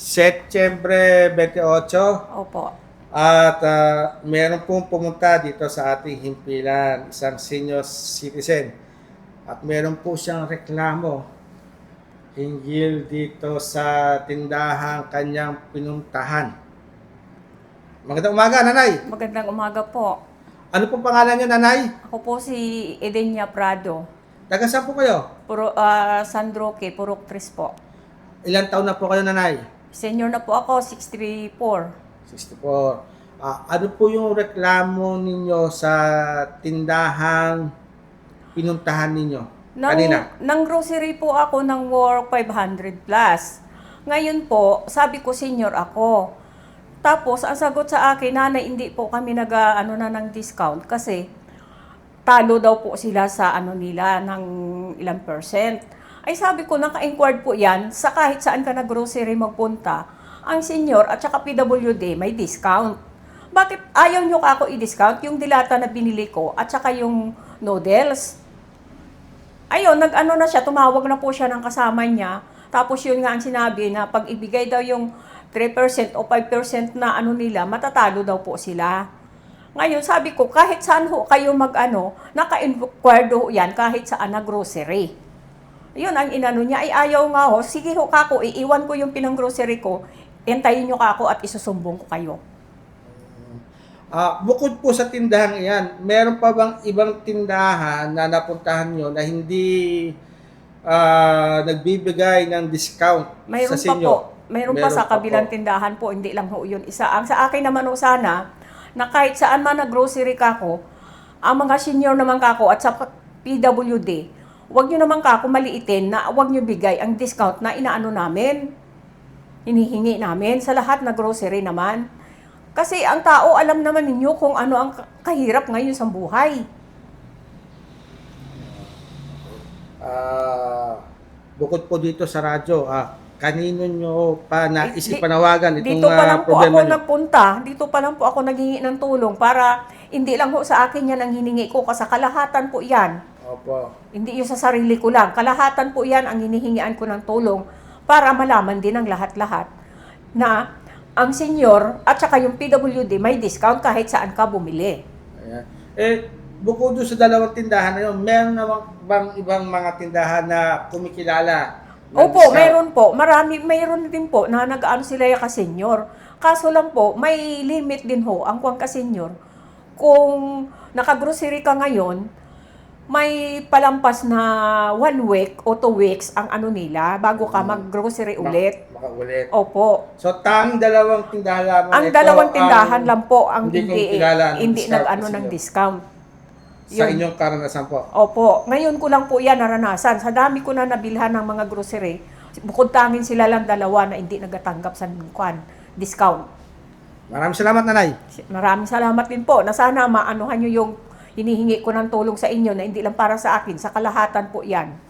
Setyembre 28 Opo. at ah, meron pong pumunta dito sa ating himpilan, isang senior citizen. At meron po siyang reklamo hinggil dito sa tindahang kanyang pinuntahan. Magandang umaga, nanay. Magandang umaga po. Ano pong pangalan niyo, nanay? Ako po si Edenia Prado. Taga saan po kayo? Puro, ah, San Roque, Purok Tris po. Ilan taon na po kayo, nanay? Senior na po ako, 634. 64. Ah, ano po yung reklamo ninyo sa tindahang pinuntahan ninyo Nang, kanina? nang grocery po ako ng work 500 plus. Ngayon po, sabi ko senior ako. Tapos, ang sagot sa akin, nanay, hindi po kami nag ano na ng discount kasi talo daw po sila sa ano nila ng ilang percent. Ay sabi ko, naka-inquired po yan sa kahit saan ka na grocery magpunta. Ang senior at saka PWD may discount. Bakit ayaw nyo ka ako i-discount yung dilata na binili ko at saka yung noodles? Ayun, nag-ano na siya, tumawag na po siya ng kasama niya. Tapos yun nga ang sinabi na pag ibigay daw yung 3% o 5% na ano nila, matatalo daw po sila. Ngayon, sabi ko, kahit saan ho kayo mag-ano, naka-inquired ho yan kahit saan na grocery. Yun ang inano niya, ay ayaw nga ho, sige ho kako, iiwan ko yung pinang grocery ko, entayin nyo kako at isusumbong ko kayo. Ah, bukod po sa tindahan iyan, meron pa bang ibang tindahan na napuntahan nyo na hindi ah, nagbibigay ng discount Mayroon sa pa sinyo? po. Mayroon, pa Meron sa pa kabilang po. tindahan po, hindi lang ho yun isa. Ang sa akin naman ho sana, na kahit saan man na grocery kako, ang mga senior naman kako at sa PWD, wag nyo naman kako maliitin na wag nyo bigay ang discount na inaano namin. Hinihingi namin sa lahat na grocery naman. Kasi ang tao alam naman ninyo kung ano ang kahirap ngayon sa buhay. Ah, bukod po dito sa radyo, ah, kanino nyo pa Eh, di- ipanawagan itong Dito pa ah, lang po problema ako nyo? nagpunta. Dito pa lang po ako naghingi ng tulong para hindi lang ho sa akin yan ang hiningi ko kasi kalahatan po yan. Opo. Hindi yung sa sarili ko lang. Kalahatan po yan ang hinihingian ko ng tulong para malaman din ng lahat-lahat na ang senior at saka yung PWD may discount kahit saan ka bumili. Ayan. Eh, bukod doon sa dalawang tindahan na yun, meron naman bang ibang mga tindahan na kumikilala? Opo, discount? mayroon po. Marami, mayroon din po na nag-ano sila yung ka-senior. Kaso lang po, may limit din ho ang kuwang ka-senior. Kung naka-grocery ka ngayon, may palampas na one week o two weeks ang ano nila bago ka Mm. mag-grocery Ma- ulit. Makaulit. Opo. So, tanging dalawang tindahan lamang Ang ito dalawang tindahan ang lang po ang hindi hindi, ng hindi discount nag-ano sa ng inyo. discount. Sa Yun. inyong karanasan po. Opo, ngayon ko lang po yan naranasan. Sa dami ko na nabilhan ng mga grocery, bukod tangin sila lang dalawa na hindi nagatanggap sa kwan, discount. Maraming salamat, Nanay. Maraming salamat din po na sana maanuhan nyo yung hinihingi ko ng tulong sa inyo na hindi lang para sa akin, sa kalahatan po yan.